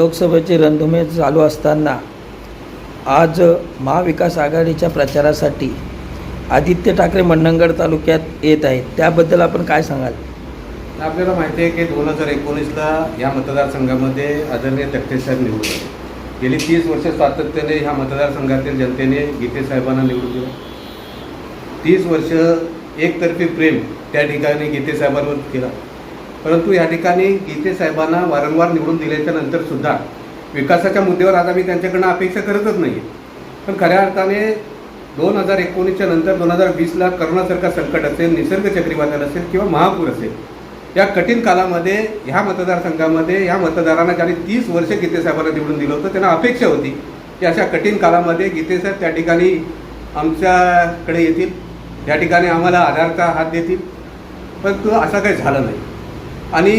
लोकसभेची रणधुमे चालू असताना आज महाविकास आघाडीच्या प्रचारासाठी आदित्य ठाकरे मंडणगड तालुक्यात येत आहेत. त्याबद्दल आपण काय सांगाल? आपल्याला माहिती आहे की दोन हजार एकोणीसला या मतदारसंघामध्ये आदरणीय तक्तेसाहेब निवडून आले. गेली तीस वर्ष सातत्याने ह्या मतदारसंघातील जनतेने गीतेसाहेबांना निवडून दिलं. तीस वर्ष एकतर्फी प्रेम त्या ठिकाणी गीतेसाहेबांवर केला. परंतु या ठिकाणी गीते साहेबांना वारंवार निवडून दिल्याच्या नंतर सुद्धा विकासाच्या मुद्द्यावर आज आम्ही त्यांच्याकडनं अपेक्षा करतच नाही पण खऱ्या अर्थाने दोन हजार एकोणीसच्या नंतर दोन हजार वीसला करोनासारखा संकट असेल निसर्ग चक्रीवादळ असेल किंवा महापूर असेल या कठीण कालामध्ये ह्या मतदारसंघामध्ये ह्या मतदारांना ज्यांनी तीस वर्ष गीतेसाहेबांना निवडून दिलं होतं त्यांना अपेक्षा होती की अशा कठीण कालामध्ये गीतेसाहेब त्या ठिकाणी आमच्याकडे येतील त्या ठिकाणी आम्हाला आधारचा हात देतील. परंतु असं काही झालं नाही. आणि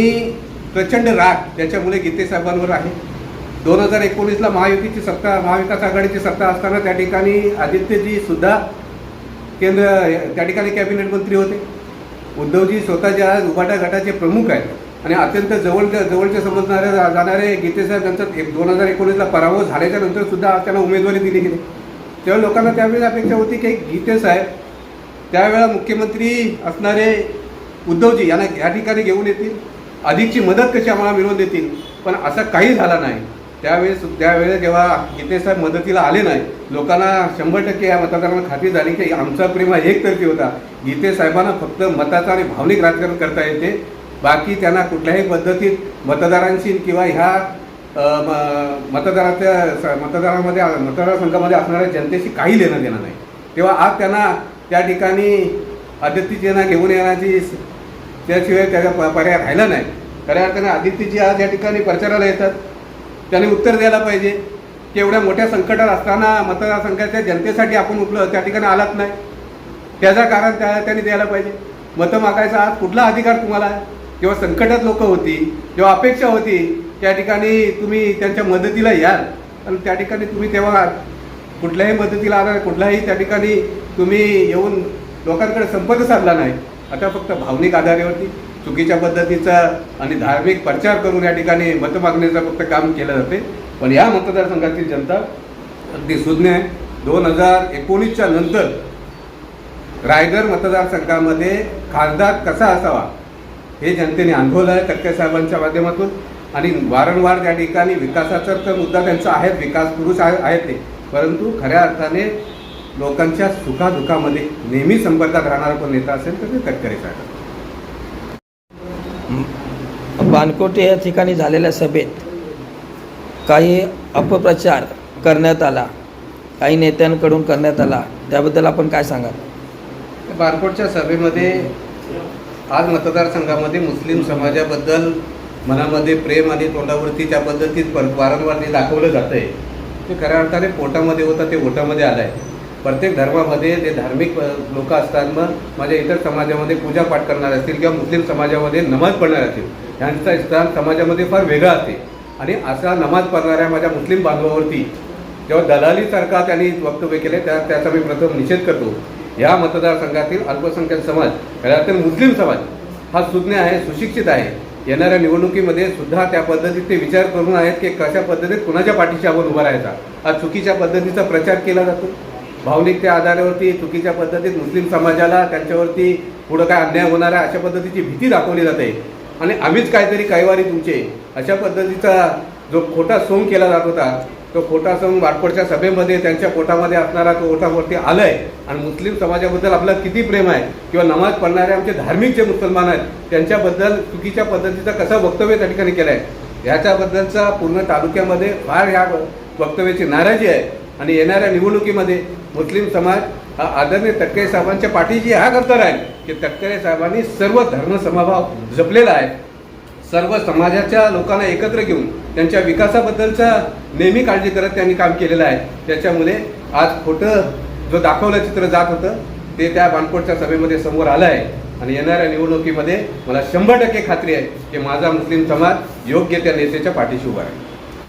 प्रचंड राग त्याच्यामुळे गीतेसाहेबांवर आहे. दोन हजार एकोणीसला महायुतीची सत्ता महाविकास आघाडीची सत्ता असताना त्या ठिकाणी आदित्यजी सुद्धा केंद्र त्या ठिकाणी कॅबिनेट मंत्री होते. उद्धवजी स्वतःच्या आज उभाटा गटाचे प्रमुख आहेत. आणि अत्यंत जवळच्या जवळचे समजणारे जाणारे गीतेसाहेब यांचा एक दोन हजार एकोणीसला पराभव झाल्याच्यानंतर सुद्धा त्यांना उमेदवारी दिली गेली. तेव्हा लोकांना त्यावेळेस अपेक्षा होती की गीतेसाहेब त्यावेळेला मुख्यमंत्री असणारे उद्धवजी यांना या ठिकाणी घेऊन येतील. अधिकची मदत कशी आम्हाला मिळवून देतील? पण असं काही झालं नाही. त्यावेळेस त्यावेळेस जेव्हा गीतेसाहेब मदतीला आले नाही लोकांना शंभर टक्के या मतदारांना खात्री झाली की आमचा प्रेम हा एकतर्फी होता. गीते साहेबांना फक्त मताचं आणि भावनिक राजकारण करता येते. बाकी त्यांना कुठल्याही पद्धतीत मतदारांशी किंवा ह्या म- मतदाराच्या स- मतदारामध्ये मतदारसंघामध्ये असणाऱ्या जनतेशी काही लेणं देणं नाही. तेव्हा आज त्यांना त्या ठिकाणी आदित्यजींना घेऊन येण्याची त्याशिवाय त्याचा प- पर्याय राहिला नाही. खऱ्या अर्थाने आदित्यजी आज या ठिकाणी प्रचाराला येतात. त्यांनी उत्तर द्यायला पाहिजे. की एवढ्या मोठ्या संकटात असताना मतदारसंघाच्या जनतेसाठी आपण उपलब्ध त्या ठिकाणी आलात नाही. त्याचं कारण त्या त्यांनी द्यायला पाहिजे. मतं मागायचा आज कुठला अधिकार तुम्हाला आहे? जेव्हा संकटात लोक होती जेव्हा अपेक्षा होती त्या ठिकाणी तुम्ही त्यांच्या मदतीला याल. आणि त्या ठिकाणी तुम्ही तेव्हा कुठल्याही मदतीला आला कुठल्याही त्या ठिकाणी तुम्ही येऊन लोकांकडे संपर्क साधला नाही. आता फक्त भावनिक आधारेवरती चुकीच्या पद्धतीचा आणि धार्मिक प्रचार करून या ठिकाणी मत मागण्याचं फक्त काम केलं जाते. पण या मतदारसंघातील जनता अगदी सुज्ञ आहे. दोन हजार एकोणीसच्या नंतर रायगड मतदारसंघामध्ये खासदार कसा असावा हे जनतेने अनुभवलं आहे टक्के साहेबांच्या माध्यमातून. आणि वारंवार त्या ठिकाणी विकासाचा तर मुद्दा त्यांचा आहेत विकास पुरुष आहे आहेत ते. परंतु खऱ्या अर्थाने लोकांच्या सुखादुखामध्ये नेहमी संपर्कात राहणारा कोण नेता असेल तर ते तटकरे साहेब. बानकोटे या ठिकाणी झालेल्या सभेत काही अपप्रचार करण्यात आला काही नेत्यांकडून करण्यात आला त्याबद्दल आपण काय सांगाल? बारकोटच्या सभेमध्ये आज मतदारसंघामध्ये मुस्लिम समाजाबद्दल मनामध्ये प्रेम आणि तोंडावरती त्या पद्धतीत पर वारंवार दाखवलं जातं आहे ते खऱ्या अर्थाने पोटामध्ये होतं ते ओटामध्ये आलं आहे प्रत्येक धर्मामध्ये जे धार्मिक लोक असतात. मग माझ्या इतर समाजामध्ये पूजा पाठ करणारे असतील किंवा मुस्लिम समाजामध्ये नमाज पडणार असतील यांचा स्थान समाजामध्ये फार वेगळा असते. आणि असा नमाज पडणाऱ्या माझ्या मुस्लिम बांधवावरती जेव्हा दलालीसारखा त्यांनी वक्तव्य केले त्या त्याचा मी प्रथम निषेध करतो. या मतदारसंघातील अल्पसंख्याक समाज खऱ्या अर्थाने मुस्लिम समाज हा सुज्ञ आहे सुशिक्षित आहे. येणाऱ्या निवडणुकीमध्ये सुद्धा त्या पद्धतीत ते विचार करून आहेत की कशा पद्धतीत कुणाच्या पाठीशी आपण उभा राहायचा. हा चुकीच्या पद्धतीचा प्रचार केला जातो. भावनिकच्या आधारावरती चुकीच्या पद्धतीत मुस्लिम समाजाला त्यांच्यावरती पुढं काय अन्याय होणार आहे अशा पद्धतीची भीती दाखवली जाते. आणि आम्हीच काहीतरी कैवारी तुमचे. अशा पद्धतीचा जो खोटा सोंग केला जात होता तो खोटा सोंग वाटपडच्या सभेमध्ये त्यांच्या पोटामध्ये असणारा तो ओटावरती आलाय. आणि मुस्लिम समाजाबद्दल आपला किती प्रेम आहे किंवा नमाज पडणारे आमचे धार्मिक जे मुसलमान आहेत त्यांच्याबद्दल चुकीच्या पद्धतीचा कसं वक्तव्य त्या ठिकाणी केलं आहे ह्याच्याबद्दलचा पूर्ण तालुक्यामध्ये फार ह्या वक्तव्याची नाराजी आहे. आणि येणाऱ्या निवडणुकीमध्ये मुस्लिम समाज हा आदरणीय तटकरे साहेबांच्या पाठीशी हा करता राहील की तटकरे साहेबांनी सर्व धर्मसमभाव जपलेला आहे. सर्व समाजाच्या लोकांना एकत्र घेऊन त्यांच्या विकासाबद्दलचा नेहमी काळजी करत त्यांनी काम केलेलं आहे. त्याच्यामुळे आज खोटं जो दाखवलं चित्र जात होतं ते त्या बानकोटच्या सभेमध्ये समोर आलं आहे. आणि येणाऱ्या निवडणुकीमध्ये मला शंभर टक्के खात्री आहे की माझा मुस्लिम समाज योग्य त्या नेत्याच्या पाठीशी उभा आहे